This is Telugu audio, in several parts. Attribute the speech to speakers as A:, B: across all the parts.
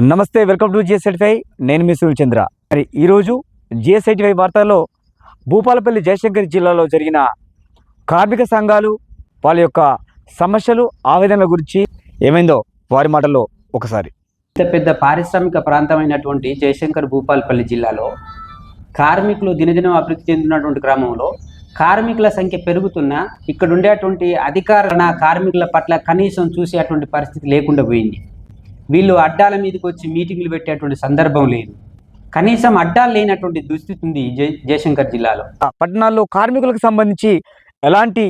A: నమస్తే వెల్కమ్ టు జిఎస్ఐటిఫై. ఫైవ్ నేను మీ సునీల్ చంద్ర. మరి ఈరోజు జిఎస్ఐటిఫై వార్తల్లో భూపాలపల్లి జయశంకర్ జిల్లాలో జరిగిన కార్మిక సంఘాలు వాళ్ళ యొక్క సమస్యలు ఆవేదనల గురించి ఏమైందో వారి మాటల్లో ఒకసారి.
B: పెద్ద పెద్ద పారిశ్రామిక ప్రాంతమైనటువంటి జయశంకర్ భూపాలపల్లి జిల్లాలో కార్మికులు దినదినం అభివృద్ధి చెందినటువంటి క్రమంలో కార్మికుల సంఖ్య పెరుగుతున్నా ఇక్కడ ఉండేటువంటి అధికారణ కార్మికుల పట్ల కనీసం చూసేటువంటి పరిస్థితి లేకుండా పోయింది. వీళ్ళు అడ్డాల మీదకి వచ్చి మీటింగ్లు పెట్టేటువంటి సందర్భం లేదు. కనీసం అడ్డాలు లేనటువంటి దుస్థితి ఉంది జయ జయశంకర్ జిల్లాలో.
A: పట్టణాల్లో కార్మికులకు సంబంధించి ఎలాంటి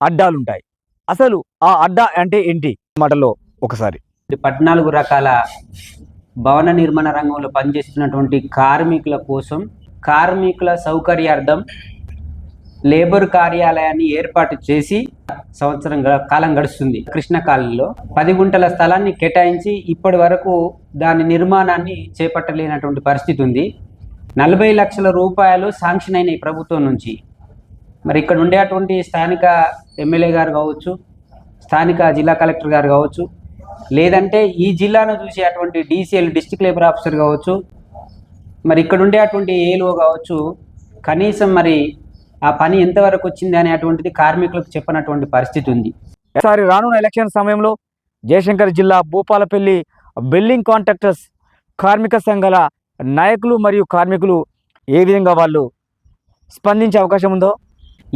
A: అడ్డాలు ఉంటాయి అసలు ఆ అడ్డా అంటే ఏంటి? మాటల్లో ఒకసారి.
B: పద్నాలుగు రకాల భవన నిర్మాణ రంగంలో పనిచేస్తున్నటువంటి కార్మికుల కోసం కార్మికుల సౌకర్యార్థం లేబర్ కార్యాలయాన్ని ఏర్పాటు చేసి సంవత్సరం గ- కాలం గడుస్తుంది. కృష్ణ కాలంలో పది గుంటల స్థలాన్ని కేటాయించి ఇప్పటి వరకు దాని నిర్మాణాన్ని చేపట్టలేనటువంటి పరిస్థితి ఉంది. నలభై లక్షల రూపాయలు శాంక్షన్ అయినాయి ప్రభుత్వం నుంచి. మరి ఇక్కడ ఉండేటువంటి స్థానిక ఎమ్మెల్యే గారు కావచ్చు స్థానిక జిల్లా కలెక్టర్ గారు కావచ్చు లేదంటే ఈ జిల్లాను చూసేటువంటి డీసీఎల్ డిస్టిక్ లేబర్ ఆఫీసర్ కావచ్చు మరి ఇక్కడ ఉండేటువంటి ఏలో కావచ్చు కనీసం మరి ఆ పని ఎంతవరకు వచ్చింది అనేటువంటిది కార్మికులకు చెప్పనటువంటి పరిస్థితి ఉంది.
A: ఈసారి రానున్న ఎలక్షన్ సమయంలో జయశంకర్ జిల్లా భూపాలపల్లి బిల్డింగ్ కాంట్రాక్టర్స్ కార్మిక సంఘాల నాయకులు మరియు కార్మికులు ఏ విధంగా వాళ్ళు స్పందించే అవకాశం ఉందో?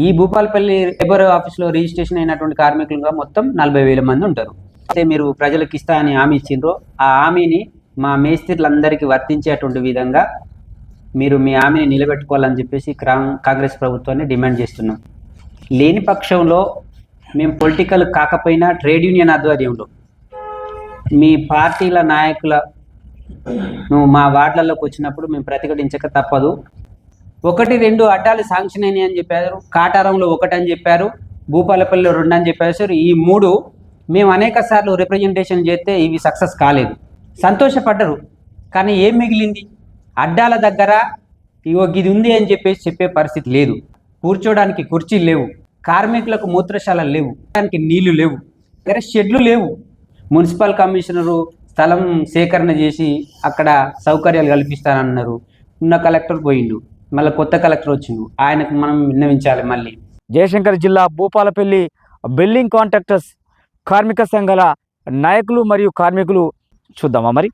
B: ఈ భూపాలపల్లి లేబర్ ఆఫీస్లో రిజిస్ట్రేషన్ అయినటువంటి కార్మికులుగా మొత్తం నలభై వేల మంది ఉంటారు. అయితే మీరు ప్రజలకు ఇస్తా అని హామీ ఇచ్చిండ్రో ఆ హామీని మా మేస్త్రీలందరికీ వర్తించేటువంటి విధంగా మీరు మీ హామీని నిలబెట్టుకోవాలని చెప్పేసి కాంగ్రెస్ ప్రభుత్వాన్ని డిమాండ్ చేస్తున్నాం. లేని పక్షంలో మేము పొలిటికల్ కాకపోయినా ట్రేడ్ యూనియన్ ఆధ్వర్యంలో మీ పార్టీల నాయకుల నువ్వు మా వార్డులలోకి వచ్చినప్పుడు మేము ప్రతిఘటించక తప్పదు. ఒకటి రెండు అడ్డాలు శాంక్షన్ అయినాయి అని చెప్పారు. కాటారంలో ఒకటి అని చెప్పారు. భూపాలపల్లిలో రెండు అని చెప్పారు సార్. ఈ మూడు మేము అనేక సార్లు రిప్రజెంటేషన్ చేస్తే ఇవి సక్సెస్ కాలేదు. సంతోషపడ్డరు. కానీ ఏం మిగిలింది? అడ్డాల దగ్గర ఇగో ఇది ఉంది అని చెప్పేసి చెప్పే పరిస్థితి లేదు. కూర్చోడానికి కుర్చీలు లేవు. కార్మికులకు మూత్రశాలలు లేవు. దానికి నీళ్ళు లేవు. దగ్గర షెడ్లు లేవు. మున్సిపల్ కమిషనరు స్థలం సేకరణ చేసి అక్కడ సౌకర్యాలు కల్పిస్తానన్నారు. ఉన్న కలెక్టర్ పోయిండు. మళ్ళీ కొత్త కలెక్టర్ వచ్చిండు. ఆయనకు మనం విన్నవించాలి మళ్ళీ.
A: జయశంకర్ జిల్లా భూపాలపల్లి బిల్డింగ్ కాంట్రాక్టర్స్ కార్మిక సంఘాల నాయకులు మరియు కార్మికులు చూద్దామా మరి?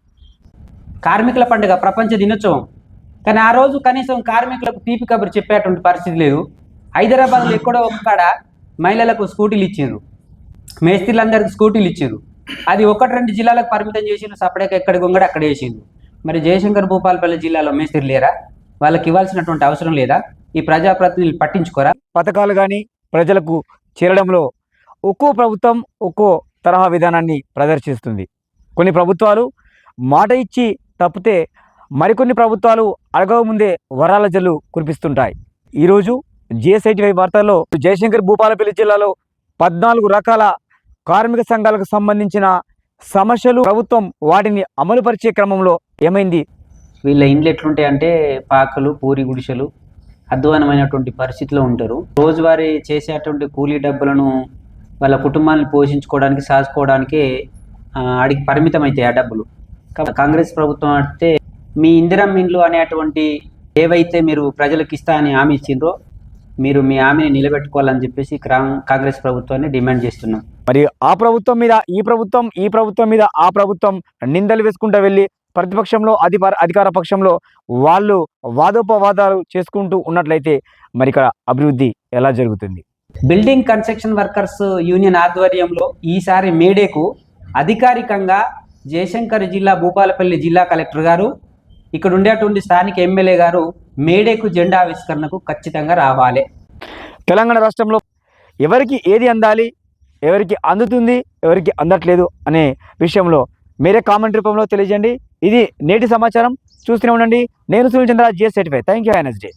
B: కార్మికుల పండుగ ప్రపంచ దినోత్సవం. కానీ ఆ రోజు కనీసం కార్మికులకు తీపి కబురు చెప్పేటువంటి పరిస్థితి లేదు. హైదరాబాద్లో ఎక్కడో ఒక్కడ మహిళలకు స్కూటీలు ఇచ్చిండ్రు. మేస్త్రీలందరికీ స్కూటీలు ఇచ్చిండ్రు. అది ఒకటి రెండు జిల్లాలకు పరిమితం చేసిండ్రు. సపరేట్ ఎక్కడ గొంగడ అక్కడ వేసిండ్రు. మరి జయశంకర్ భూపాలపల్లి జిల్లాలో మేస్త్రి లేరా? వాళ్ళకి ఇవ్వాల్సినటువంటి అవసరం లేదా? ఈ ప్రజాప్రతినిధులు పట్టించుకోరా?
A: పథకాలు కానీ ప్రజలకు చేరడంలో ఒక్కో ప్రభుత్వం ఒక్కో తరహా విధానాన్ని ప్రదర్శిస్తుంది. కొన్ని ప్రభుత్వాలు మాట ఇచ్చి తప్పితే మరికొన్ని ప్రభుత్వాలు అడగవ ముందే వరాల జల్లు కురిపిస్తుంటాయి. ఈరోజు జిఎస్ఐటివై వార్తల్లో జయశంకర్ భూపాలపల్లి జిల్లాలో పద్నాలుగు రకాల కార్మిక సంఘాలకు సంబంధించిన సమస్యలు ప్రభుత్వం వాటిని అమలుపరిచే క్రమంలో ఏమైంది?
B: వీళ్ళ ఇండ్లు ఎట్లుంటాయంటే పాకలు పూరి గుడిసెలు అధ్వానమైనటువంటి పరిస్థితిలో ఉంటారు. రోజువారీ చేసేటువంటి కూలీ డబ్బులను వాళ్ళ కుటుంబాన్ని పోషించుకోవడానికి సాసుకోవడానికి ఆడికి అడిగి పరిమితం అవుతాయి ఆ డబ్బులు. కాంగ్రెస్ ప్రభుత్వం అంటే మీ ఇందిరం ఇండ్లు అనేటువంటి ఏవైతే మీరు ప్రజలకు ఇస్తా అని హామీ ఇచ్చిండ్రో మీరు మీ హామీని నిలబెట్టుకోవాలని చెప్పేసి కాంగ్రెస్ ప్రభుత్వాన్ని డిమాండ్ చేస్తున్నాం.
A: మరి ఆ ప్రభుత్వం మీద ఈ ప్రభుత్వం ఈ ప్రభుత్వం మీద ఆ ప్రభుత్వం నిందలు వేసుకుంటూ వెళ్ళి ప్రతిపక్షంలో అధికార అధికార పక్షంలో వాళ్ళు వాదోపవాదాలు చేసుకుంటూ ఉన్నట్లయితే మరి ఇక్కడ అభివృద్ధి ఎలా జరుగుతుంది?
B: బిల్డింగ్ కన్స్ట్రక్షన్ వర్కర్స్ యూనియన్ ఆధ్వర్యంలో ఈసారి మేడేకు అధికారికంగా జయశంకర్ జిల్లా భూపాలపల్లి జిల్లా కలెక్టర్ గారు ఇక్కడ ఉండేటువంటి స్థానిక ఎమ్మెల్యే గారు మేడేకు జెండా ఆవిష్కరణకు ఖచ్చితంగా రావాలి.
A: తెలంగాణ రాష్ట్రంలో ఎవరికి ఏది అందాలి ఎవరికి అందుతుంది ఎవరికి అందట్లేదు అనే విషయంలో మీరే కామెంట్ రూపంలో తెలియజేయండి. ఇది నేటి సమాచారం. చూస్తూనే ఉండండి. నేను Sunil Chandra GS certify. Thank you ఎన్ఎస్డే